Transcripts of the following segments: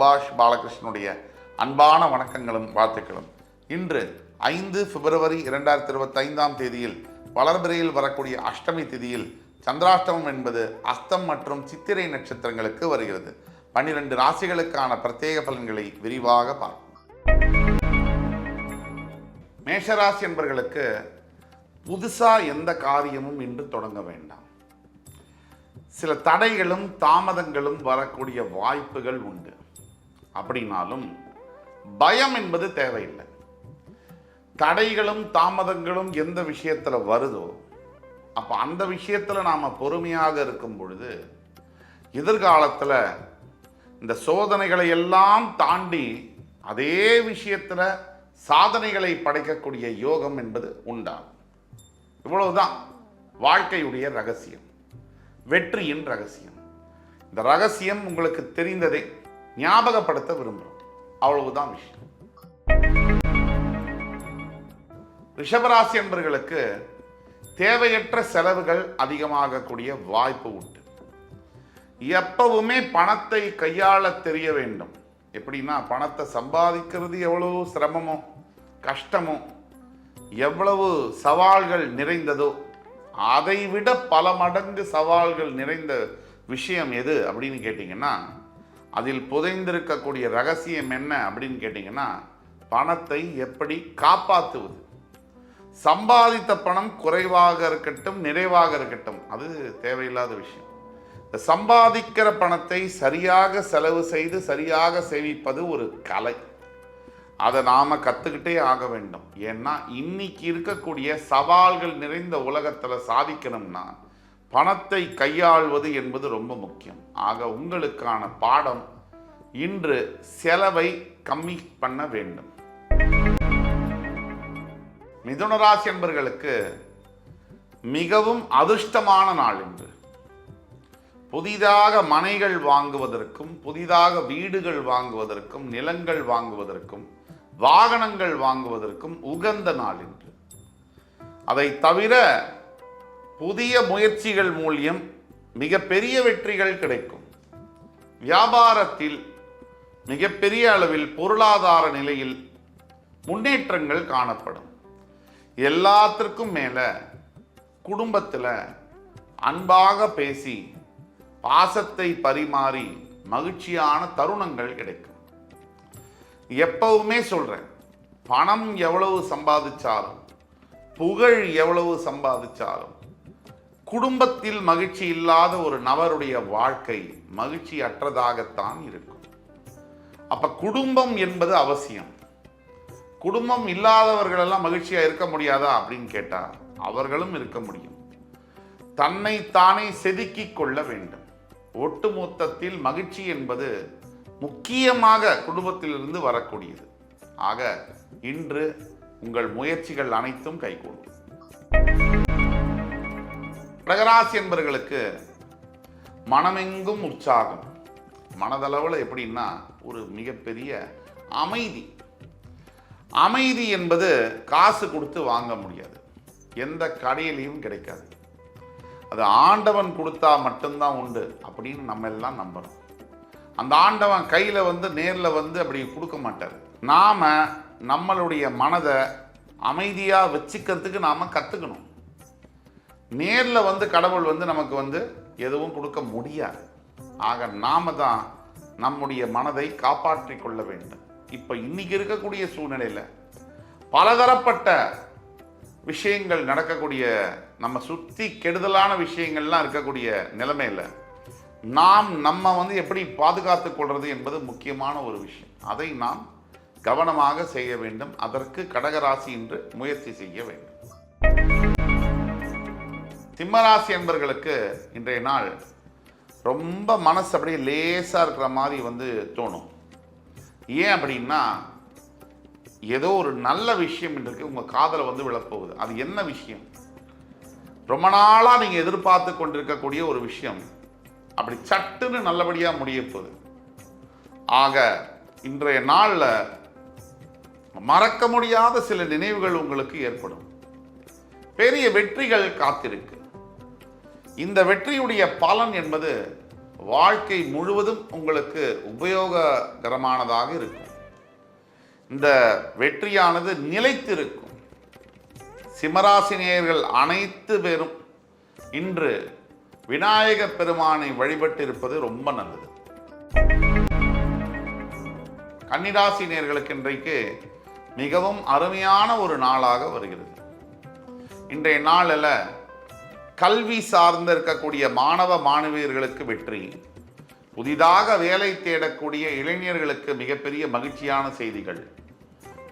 சுபாஷ் பாலகிருஷ்ணனுடைய அன்பான வணக்கங்களும் வாழ்த்துக்களும். இன்று ஐந்து பிப்ரவரி இரண்டாயிரத்தி இருபத்தைந்தாம் தேதியில் வளர்பிறையில் வரக்கூடிய அஷ்டமி திதியில் சந்திராஷ்டமம் என்பது அஸ்தம் மற்றும் சித்திரை நட்சத்திரங்களுக்கு வருகிறது. பன்னிரண்டு ராசிகளுக்கான பிரத்யேக பலன்களை விரிவாக பார்ப்போம். மேஷராசி என்பர்களுக்கு புதுசா எந்த காரியமும் இன்று தொடங்க வேண்டாம். சில தடைகளும் தாமதங்களும் வரக்கூடிய வாய்ப்புகள் உண்டு. அப்படின்னாலும் பயம் என்பது தேவையில்லை. தடைகளும் தாமதங்களும் எந்த விஷயத்தில் வருதோ அப்போ அந்த விஷயத்தில் நாம் பொறுமையாக இருக்கும் பொழுது எதிர்காலத்தில் இந்த சோதனைகளை எல்லாம் தாண்டி அதே விஷயத்தில் சாதனைகளை படைக்கக்கூடிய யோகம் என்பது உண்டாகும். இவ்வளவுதான் வாழ்க்கையுடைய ரகசியம் வெற்றியின் ரகசியம். இந்த ரகசியம் உங்களுக்கு தெரிந்ததே. ஞாபகப்படுத்த விரும்புகிறோம் அவ்வளவுதான் விஷயம். ரிஷபராசி என்பர்களுக்கு தேவையற்ற செலவுகள் அதிகமாகக்கூடிய வாய்ப்பு உண்டு. எப்பவுமே பணத்தை கையாள தெரிய வேண்டும். எப்படின்னா பணத்தை சம்பாதிக்கிறது எவ்வளவு சிரமமோ கஷ்டமோ எவ்வளவு சவால்கள் நிறைந்ததோ அதை விட பல மடங்கு சவால்கள் நிறைந்த விஷயம் எது அப்படின்னு கேட்டிங்கன்னா அதில் புதைந்திருக்கக்கூடிய ரகசியம் என்ன அப்படின்னு கேட்டிங்கன்னா பணத்தை எப்படி காப்பாற்றுவது சம்பாதித்த பணம் குறைவாக இருக்கட்டும் நிறைவாக இருக்கட்டும் அது தேவையில்லாத விஷயம். இந்த சம்பாதிக்கிற பணத்தை சரியாக செலவு செய்து சரியாக சேமிப்பது ஒரு கலை. அதை நாம் கற்றுக்கிட்டே ஆக வேண்டும். ஏன்னா இன்னைக்கு இருக்கக்கூடிய சவால்கள் நிறைந்த உலகத்தில் சாதிக்கணும்னா பணத்தை கையாள்வது என்பது ரொம்ப முக்கியம். ஆக உங்களுக்கான பாடம் இன்று செலவை கம்மி பண்ண வேண்டும். மிதுனராசி என்பர்களுக்கு மிகவும் அதிர்ஷ்டமான நாள் இன்று. புதிதாக மனைகள் வாங்குவதற்கும் புதிதாக வீடுகள் வாங்குவதற்கும் நிலங்கள் வாங்குவதற்கும் வாகனங்கள் வாங்குவதற்கும் உகந்த நாள் இன்று. அதை தவிர புதிய முயற்சிகள் மூலியம் மிகப்பெரிய வெற்றிகள் கிடைக்கும். வியாபாரத்தில் மிகப்பெரிய அளவில் பொருளாதார நிலையில் முன்னேற்றங்கள் காணப்படும். எல்லாத்திற்கும் மேலே குடும்பத்தில் அன்பாக பேசி பாசத்தை பரிமாறி மகிழ்ச்சியான தருணங்கள் கிடைக்கும். எப்பவுமே சொல்கிறேன் பணம் எவ்வளவு சம்பாதிச்சாலும் புகழ் எவ்வளவு சம்பாதிச்சாலும் குடும்பத்தில் மகிழ்ச்சி இல்லாத ஒரு நபருடைய வாழ்க்கை மகிழ்ச்சி அற்றதாகத்தான் இருக்கும். அப்ப குடும்பம் என்பது அவசியம். குடும்பம் இல்லாதவர்கள் எல்லாம் மகிழ்ச்சியா இருக்க முடியாதா அப்படின்னு கேட்டா அவர்களும் இருக்க முடியும். தன்னை தானே செதுக்கி கொள்ள வேண்டும். ஒட்டுமொத்தத்தில் மகிழ்ச்சி என்பது முக்கியமாக குடும்பத்திலிருந்து வரக்கூடியது. ஆக இன்று உங்கள் முயற்சிகள் அனைத்தும் கைகூடும். கடகராசி என்பவர்களுக்கு மனமெங்கும் உற்சாகம். மனதளவில் எப்படின்னா ஒரு மிகப்பெரிய அமைதி. அமைதி என்பது காசு கொடுத்து வாங்க முடியாது. எந்த கடையிலையும் கிடைக்காது. அது ஆண்டவன் கொடுத்தா மட்டும்தான் உண்டு அப்படின்னு நம்ம எல்லாம் நம்பணும் அந்த ஆண்டவன் கையில் வந்து நேரில் வந்து அப்படி கொடுக்க மாட்டார். நாம் நம்மளுடைய மனதை அமைதியாக வச்சுக்கிறதுக்கு நாம் கற்றுக்கணும் நேரில் வந்து கடவுள் வந்து நமக்கு வந்து எதுவும் கொடுக்க முடியாது. ஆக நாம தான் நம்முடைய மனதை காப்பாற்றிக் கொள்ள வேண்டும். இப்போ இன்னைக்கு இருக்கக்கூடிய சூழ்நிலையில் பலதரப்பட்ட விஷயங்கள் நடக்கக்கூடிய நம்ம சுற்றி கெடுதலான விஷயங்கள்லாம் இருக்கக்கூடிய நிலைமையில் நாம் நம்ம வந்து எப்படி பாதுகாத்து கொள்வது என்பது முக்கியமான ஒரு விஷயம். அதை நாம் கவனமாக செய்ய வேண்டும். அதற்கு கடகராசி என்று முயற்சி செய்ய வேண்டும். சிம்மராசி என்பர்களுக்கு இன்றைய நாள் ரொம்ப மனசு அப்படியே லேசாக இருக்கிற மாதிரி வந்து தோணும். ஏன் அப்படின்னா ஏதோ ஒரு நல்ல விஷயம் இன்றைக்கு உங்கள் காதலை வந்து விழப்போகுது. அது என்ன விஷயம்? ரொம்ப நாளாக நீங்கள் எதிர்பார்த்து கொண்டிருக்கக்கூடிய ஒரு விஷயம். அப்படி சட்டுன்னு நல்லபடியாக முடிய போகுது. ஆக இன்றைய நாளில் மறக்க முடியாத சில நினைவுகள் உங்களுக்கு ஏற்படும். பெரிய வெற்றிகள் காத்திருக்கு. இந்த வெற்றியுடைய பலன் என்பது வாழ்க்கை முழுவதும் உங்களுக்கு உபயோககரமானதாக இருக்கும். இந்த வெற்றியானது நிலைத்திருக்கும். சிம்மராசினியர்கள் அனைத்து பேரும் இன்று விநாயக பெருமானை வழிபட்டிருப்பது ரொம்ப நல்லது. கன்னிராசினியர்களுக்கு இன்றைக்கு மிகவும் அருமையான ஒரு நாளாக வருகிறது. இன்றைய நாளில் கல்வி சார்ந்து இருக்கக்கூடிய மாணவ மாணவியர்களுக்கு வெற்றி. புதிதாக வேலை தேடக்கூடிய இளைஞர்களுக்கு மிகப்பெரிய மகிழ்ச்சியான செய்திகள்.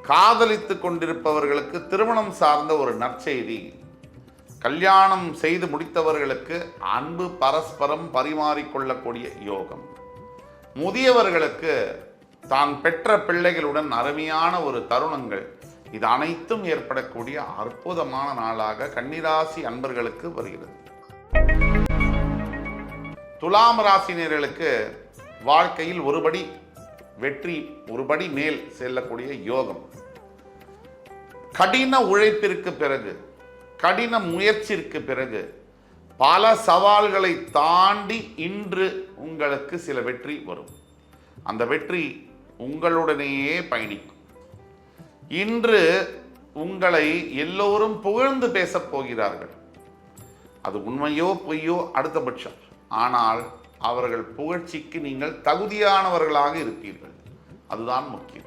காதலித்து கொண்டிருப்பவர்களுக்கு திருமணம் சார்ந்த ஒரு நற்செய்தி. கல்யாணம் செய்து முடித்தவர்களுக்கு அன்பு பரஸ்பரம் பரிமாறிக்கொள்ளக்கூடிய யோகம். முதியவர்களுக்கு தான் பெற்ற பிள்ளைகளுடன் அருமையான ஒரு தருணங்கள். இது அனைத்தும் ஏற்படக்கூடிய அற்புதமான நாளாக கன்னிராசி அன்பர்களுக்கு வருகிறது. துலாம் ராசினியர்களுக்கு வாழ்க்கையில் ஒருபடி வெற்றி ஒருபடி மேல் செல்லக்கூடிய யோகம். கடின உழைப்பிற்கு பிறகு கடின முயற்சிற்கு பிறகு பல சவால்களை தாண்டி இன்று உங்களுக்கு சில வெற்றி வரும். அந்த வெற்றி உங்களுடனேயே பயணிக்கும். இன்று உங்களை எல்லோரும் புகழ்ந்து பேசப் போகிறார்கள். அது உண்மையோ பொய்யோ அடுத்தபட்சம் ஆனால் அவர்கள் புகழ்ச்சிக்கு நீங்கள் தகுதியானவர்களாக இருப்பீர்கள். அதுதான் முக்கியம்.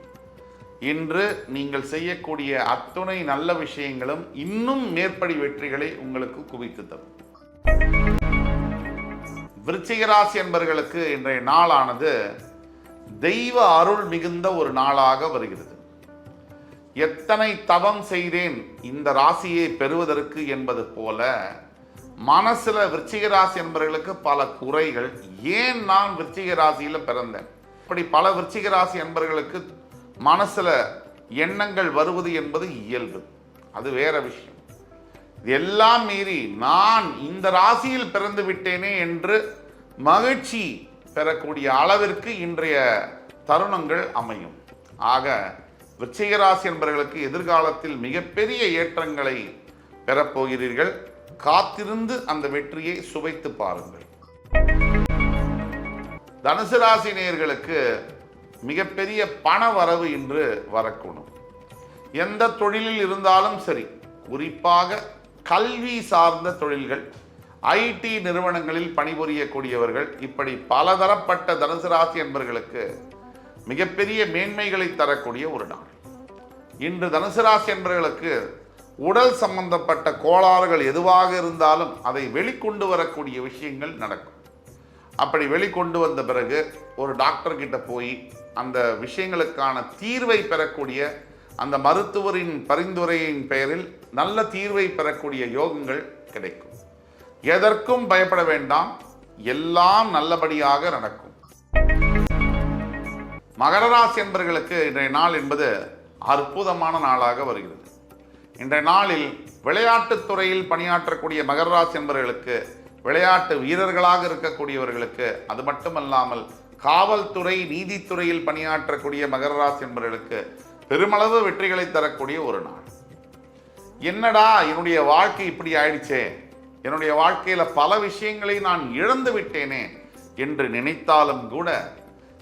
இன்று நீங்கள் செய்யக்கூடிய அத்துணை நல்ல விஷயங்களும் இன்னும் மேற்படி வெற்றிகளை உங்களுக்கு குவித்து தரும். விருச்சிகராசி என்பர்களுக்கு என்பவர்களுக்கு இன்றைய நாளானது தெய்வ அருள் மிகுந்த ஒரு நாளாக வருகிறது. எத்தனை தவம் செய்தேன் இந்த ராசியை பெறுவதற்கு என்பது போல மனசுல விருச்சிக ராசி என்பவர்களுக்கு பல குறைகள். ஏன் நான் விருச்சிக ராசியில பிறந்தேன்? இப்படி பல விருச்சிக ராசி என்பவர்களுக்கு மனசுல எண்ணங்கள் வருவது என்பது இயல்பு. அது வேற விஷயம். எல்லாம் மீறி நான் இந்த ராசியில் பிறந்து விட்டேனே என்று மகிழ்ச்சி பெறக்கூடிய அளவிற்கு இன்றைய தருணங்கள் அமையும். ஆக விருச்சிகராசி என்பவர்களுக்கு எதிர்காலத்தில் மிகப்பெரிய ஏற்றங்களை பெறப்போகிறீர்கள். காத்திருந்து அந்த வெற்றியை சுவைத்து பாருங்கள். தனுசு ராசி நேயர்களுக்கு மிகப்பெரிய பண வரவு இன்று வரக்கூடும். எந்த தொழிலில் இருந்தாலும் சரி குறிப்பாக கல்வி சார்ந்த தொழில்கள் ஐடி நிறுவனங்களில் பணிபுரியக்கூடியவர்கள் இப்படி பலதரப்பட்ட தனுசு ராசி என்பவர்களுக்கு மிகப்பெரிய மேன்மைகளை தரக்கூடிய ஒரு நாள். இன்று தனுசு ராசி என்பவர்களுக்கு உடல் சம்பந்தப்பட்ட கோளாறுகள் எதுவாக இருந்தாலும் அதை வெளிக்கொண்டு வரக்கூடிய விஷயங்கள் நடக்கும். அப்படி வெளிக்கொண்டு வந்த பிறகு ஒரு டாக்டர் கிட்ட போய் அந்த விஷயங்களுக்கான தீர்வை பெறக்கூடிய அந்த மருத்துவரின் பரிந்துரையின் பெயரில் நல்ல தீர்வை பெறக்கூடிய யோகங்கள் கிடைக்கும். எதற்கும் பயப்பட வேண்டாம். எல்லாம் நல்லபடியாக நடக்கும். மகர ராசி என்பர்களுக்கு இன்றைய நாள் என்பது அற்புதமான நாளாக வருகிறது. இன்றைய நாளில் விளையாட்டுத் துறையில் பணியாற்றக்கூடிய மகர ராசி என்பர்களுக்கு விளையாட்டு வீரர்களாக இருக்கக்கூடியவர்களுக்கு அது மட்டுமல்லாமல் காவல்துறை நீதித்துறையில் பணியாற்றக்கூடிய மகர ராசி என்பர்களுக்கு பெருமளவு வெற்றிகளை தரக்கூடிய ஒரு நாள். என்னடா என்னுடைய வாழ்க்கை இப்படி ஆயிடுச்சே? என்னுடைய வாழ்க்கையில் பல விஷயங்களை நான் இழந்து விட்டேனே என்று நினைத்தாலும் கூட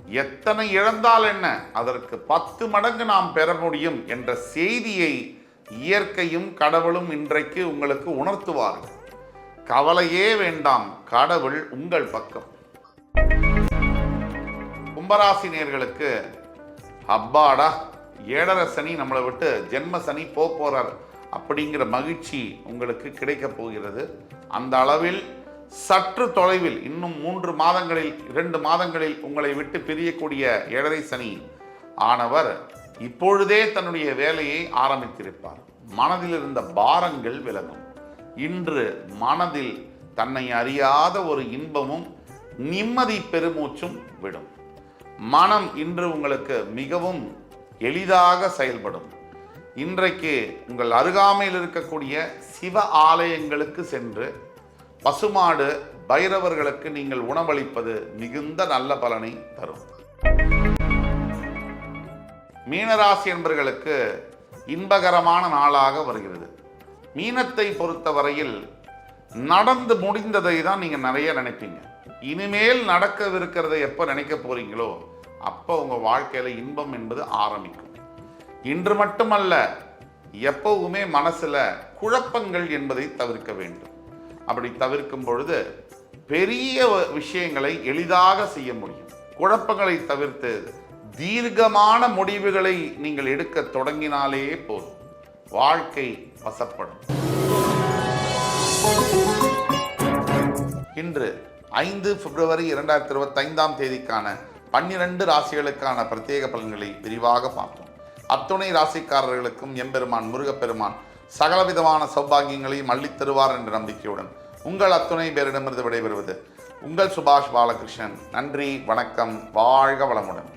எத்தனை இழந்தால் என்ன? அதற்கு பத்து மடங்கு நாம் பெற முடியும் என்ற செய்தியை இயற்கையும் கடவுளும் இன்றைக்கு உங்களுக்கு உணர்த்துவார்கள். கவலையே வேண்டாம் கடவுள் உங்கள் பக்கம். கும்பராசி நேர்களுக்கு அப்பாடா ஏழரை சனி நம்மளை விட்டு ஜென்ம சனி போப் போறார் அப்படிங்கிற மகிழ்ச்சி உங்களுக்கு கிடைக்கப் போகிறது. அந்த அளவில் சற்று தொலைவில் இன்னும் மூன்று மாதங்களில் இரண்டு மாதங்களில் உங்களை விட்டு பிரியக்கூடிய ஏழரை சனி ஆனவர் இப்பொழுதே தன்னுடைய வேலையை ஆரம்பித்திருப்பார். மனதில் இருந்த பாரங்கள் விலகும். இன்று மனதில் தன்னை அறியாத ஒரு இன்பமும் நிம்மதி பெருமூச்சும் விடும். மனம் இன்று உங்களுக்கு மிகவும் எளிதாக செயல்படும். இன்றைக்கு உங்கள் அருகாமையில் இருக்கக்கூடிய சிவ ஆலயங்களுக்கு சென்று பசுமாடு பைரவர்களுக்கு நீங்கள் உணவளிப்பது மிகுந்த நல்ல பலனை தரும். மீனராசி என்பர்களுக்கு இன்பகரமான நாளாக வருகிறது. மீனத்தை பொறுத்தவரையில் நடந்து முடிந்ததை தான் நீங்கள் நிறைய நினைப்பீங்க. இனிமேல் நடக்கவிருக்கிறத எப்போ நினைக்க போறீங்களோ அப்போ உங்கள் வாழ்க்கையில் இன்பம் என்பது ஆரம்பிக்கும். இன்று மட்டுமல்ல எப்பவுமே மனசுல குழப்பங்கள் என்பதை தவிர்க்க வேண்டும். அப்படி தவிர்க்கும் பொழுது பெரிய விஷயங்களை எளிதாக செய்ய முடியும். குழப்பங்களை தவிர்த்து தீர்க்கமான முடிவுகளை நீங்கள் எடுக்க தொடங்கினாலே போதும். வாழ்க்கை வசப்படும். இன்று ஐந்து பிப்ரவரி இரண்டாயிரத்தி இருபத்தைந்தாம் தேதிக்கான பன்னிரண்டு ராசிகளுக்கான பிரத்யேக பலன்களை விரிவாக பார்த்தோம் அத்துணை ராசிக்காரர்களுக்கும் எம்பெருமான் முருகப்பெருமான் சகலவிதமான சௌபாகியங்களையும் அள்ளித்தருவார் என்ற நம்பிக்கையுடன் உங்கள் அத்துணை பேரிடமிருந்து விடைபெறுவது உங்கள் சுபாஷ் பாலகிருஷ்ணன். நன்றி வணக்கம் வாழ்க வளமுடன்.